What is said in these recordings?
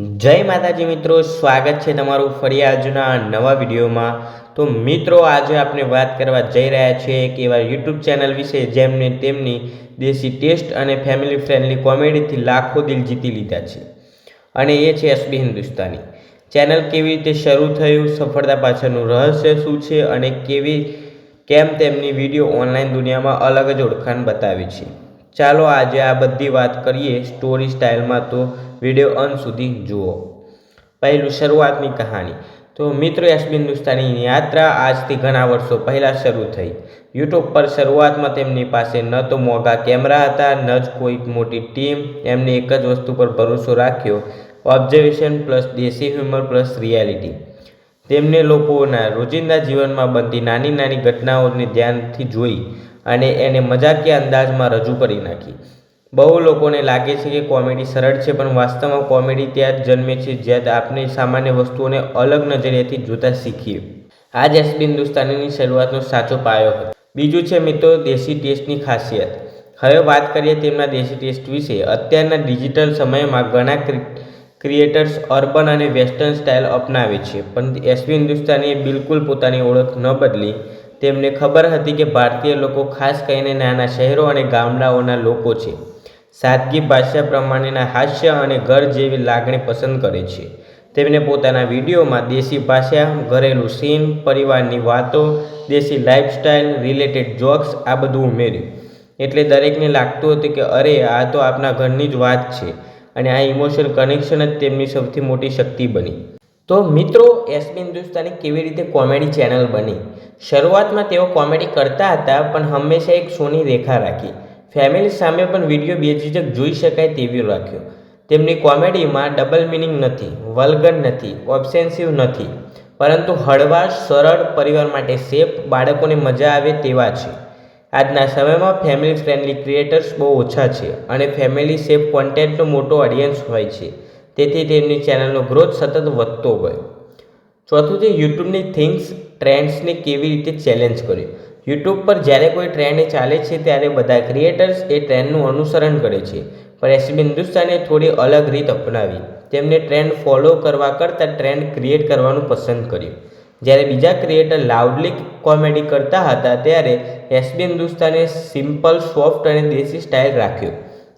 જય માતાજી મિત્રો, સ્વાગત છે તમારું ફરી આજના નવા વિડીયોમાં. તો મિત્રો, આજે આપણે વાત કરવા જઈ રહ્યા છીએ એક એવા યુટ્યુબ ચેનલ વિશે જેમને તેમની દેશી ટેસ્ટ અને ફેમિલી ફ્રેન્ડલી કોમેડીથી લાખો દિલ જીતી લીધા છે. અને એ છે એસબી હિન્દુસ્તાની. ચેનલ કેવી રીતે શરૂ થયું, સફળતા પાછળનું રહસ્ય શું છે અને કેવી, કેમ તેમની વીડિયો ઓનલાઈન દુનિયામાં અલગ જ ઓળખાણ બતાવી છે. ચાલો આજે આ બધી વાત કરીએ સ્ટોરી સ્ટાઇલમાં તો વીડિયો અંત સુધી જુઓ. પહેલું શરૂઆતની કહાની. તો મિત્રો યશબી હિન્દુસ્તાનીની યાત્રા આજથી ઘણા વર્ષો પહેલાં શરૂ થઈ. યુટ્યુબ પર શરૂઆતમાં તેમની પાસે ન તો મોંઘા કેમેરા હતા, ન જ કોઈ મોટી ટીમ. એમને એક જ વસ્તુ પર ભરોસો રાખ્યો. ઓબ્ઝર્વેશન પ્લસ દેશી હ્યુમર પ્લસ રિયાલિટી તેમને લોકોના રોજિંદા જીવનમાં બનતી નાની નાની ઘટનાઓને ધ્યાનથી જોઈ અને એને મજાકીય અંદાજમાં રજૂ કરી નાખી. બહુ લોકોને લાગે છે કે કોમેડી સરળ છે, પણ વાસ્તવમાં કોમેડી ત્યાં જ જન્મે છે જ્યાં આપણે સામાન્ય વસ્તુઓને અલગ નજરિયાથી જોતા શીખીએ. આ જ હિન્દુસ્તાનીની શરૂઆતનો સાચો પાયો હતો. બીજું છે મિત્રો દેશી ટેસ્ટની ખાસિયત. હવે વાત કરીએ તેમના દેશી ટેસ્ટ વિશે. અત્યારના ડિજિટલ સમયમાં ઘણા ક્રિએટર્સ અર્બન અને વેસ્ટર્ન સ્ટાઇલ અપનાવે છે પણ એસવી હિન્દુસ્તાનીએ બિલકુલ પોતાની ઓળખ ન બદલી. તેમને ખબર હતી કે ભારતીય લોકો ખાસ કરીને નાના શહેરો અને ગામડાઓના લોકો છે. સાદગી ભાષા પ્રમાણેના હાસ્ય અને ઘર જેવી લાગણી પસંદ કરે છે. તેમને પોતાના વિડીયોમાં દેશી ભાષા, ઘરેલું સીન પરિવારની વાતો, દેશી લાઇફસ્ટાઇલ રિલેટેડ જોક્સ આ બધું ઉમેર્યું. એટલે દરેકને લાગતું હતું કે અરે, આ તો આપણા ઘરની જ વાત છે. અને આ ઇમોશનલ કનેક્શન જ તેમની સૌથી મોટી શક્તિ બની. તો મિત્રો એસબી હિન્દુસ્તાની કેવી રીતે કોમેડી ચેનલ બની? શરૂઆતમાં તેઓ કોમેડી કરતા હતા, પણ હંમેશા એક સોની રેખા રાખી. ફેમિલી સામે પણ વીડિયો બેઝિજક જોઈ શકાય તેવી રાખ્યો. તેમની કોમેડીમાં ડબલ મિનિંગ નથી વલગન નથી ઓબ્સેન્સિવ નથી. પરંતુ હળવા સરળ પરિવાર માટે સેફ બાળકોને મજા આવે તેવા છે. આજના સમયમાં ફેમિલી ફ્રેન્ડલી ક્રિએટર્સ બહુ ઓછા છે અને ફેમિલી સેફ કોન્ટેન્ટનો મોટો ઓડિયન્સ હોય છે. તેથી તેમની ચેનલનો ગ્રોથ સતત વધતો ગયો. ચોથું છે યુટ્યુબની થિંગ્સ ટ્રેન્ડ્સને કેવી રીતે ચેલેન્જ કર્યું યુટ્યુબ પર જ્યારે કોઈ ટ્રેન્ડ ચાલે છે ત્યારે બધા ક્રિએટર્સ એ ટ્રેન્ડનું અનુસરણ કરે છે. પણ એસબી હિન્દુસ્તાને થોડી અલગ રીત અપનાવી. તેમને ટ્રેન્ડ ફોલો કરવા કરતાં ટ્રેન્ડ ક્રિએટ કરવાનું પસંદ કર્યું. જ્યારે બીજા ક્રિએટર લાઉડલી કોમેડી કરતા હતા ત્યારે એસબી હિન્દુસ્તાને સિમ્પલ સોફ્ટ અને દેશી સ્ટાઇલ રાખ્યો.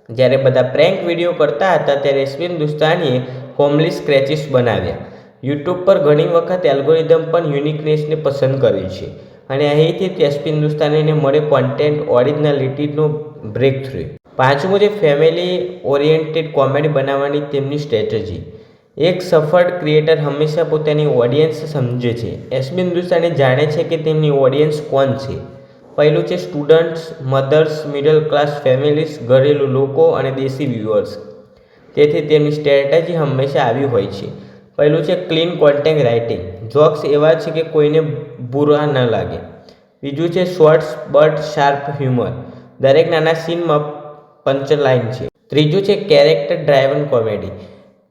જ્યારે બધા પ્રેન્ક વીડિયો કરતા હતા ત્યારે એસબી હિન્દુસ્તાનીએ હોમલી સ્ક્રેચિસ બનાવ્યા. યુટ્યુબ પર ઘણી વખત એલ્ગોરિધમ પણ યુનિકનેસને પસંદ કરે છે અને અહીંથી એસપી હિન્દુસ્તાનીને મળે કોન્ટેન્ટ ઓરિજિનાલિટીનો બ્રેક થ્રુ પાંચમું છે ફેમિલી ઓરિએન્ટેડ કોમેડી બનાવવાની તેમની સ્ટ્રેટેજી એક સફળ ક્રિએટર હંમેશા પોતાની ઓડિયન્સ સમજે છે. એસબી હિન્દુસ્તાની જાણે છે કે તેમની ઓડિયન્સ કોણ છે? પહેલું છે students mothers middle class families ઘરેલું લોકો અને દેશી વ્યુઅર્સ તેથી તેમની સ્ટ્રેટેજી હંમેશા આવી હોય છે. પહેલું છે ક્લીન કોન્ટેન્ટ રાઇટિંગ જોક્સ એવા છે કે કોઈને બુરા ન લાગે. બીજું છે શોર્ટ્સ બટ શાર્પ હ્યુમર દરેક નાના સીનમાં પંચલાઇન છે. ત્રીજું છે કેરેક્ટર ડ્રાઈવન કોમેડી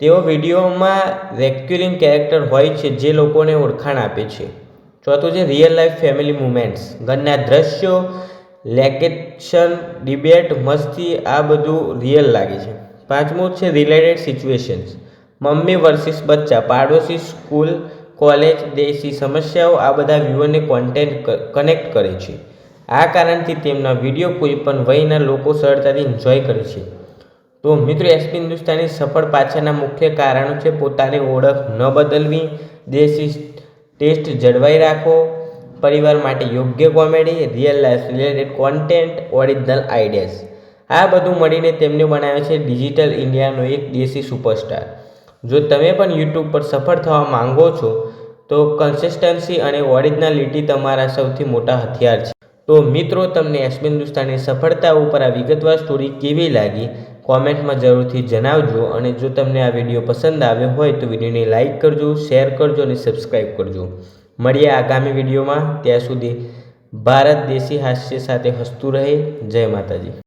તેઓ વિડીયોમાં રેક્યુરિંગ કેરેક્ટર હોય છે જે લોકોને ઓળખાણ આપે છે. ચોથું છે રિયલ લાઈફ ફેમિલી મુમેન્ટ્સ ઘરના દ્રશ્યો લેકેશન ડિબેટ મસ્તી, આ બધું રિયલ લાગે છે. પાંચમું છે રિલેટેડ સિચ્યુએશન્સ મમ્મી વર્સિસ બચ્ચા, પાડોશી સ્કૂલ કોલેજ દેશી સમસ્યાઓ, આ બધા વ્યૂઅરને કોન્ટેન્ટ કનેક્ટ કરે છે. આ કારણથી તેમના વીડિયો કોઈ પણ વયના લોકો સરળતાથી એન્જોય કરે છે. તો મિત્રો એસપી હિન્દુસ્તાની સફળ પાછળના મુખ્ય કારણો છે પોતાની ઓળખ ન બદલવી, દેશી ટેસ્ટ જળવાઈ રાખો પરિવાર માટે યોગ્ય comedy real life related content original ideas આ બધું મળીને તેમને બનાવે છે ડિજિટલ ઇન્ડિયાનો એક દેશી સુપરસ્ટાર. જો તમે પણ યુટ્યુબ પર સફળ થવા માંગો છો, તો કન્સિસ્ટન્સી અને ઓરિજિનાલિટી તમારા સૌથી મોટા હથિયાર છે. તો મિત્રો, તમને એસબી હિન્દુસ્તાનની સફળતા ઉપર આ વિગતવાર સ્ટોરી કેવી લાગી? કોમેન્ટમાં જરૂરથી જણાવજો અને જો તમને આ વીડિયો પસંદ આવ્યો હોય તો વિડીયોને લાઇક કરજો, શેર કરજો અને સબસ્ક્રાઈબ કરજો. મળીએ આગામી વિડીયોમાં. ત્યાં સુધી ભારત દેશી હાસ્ય સાથે હસતું રહે. જય માતાજી.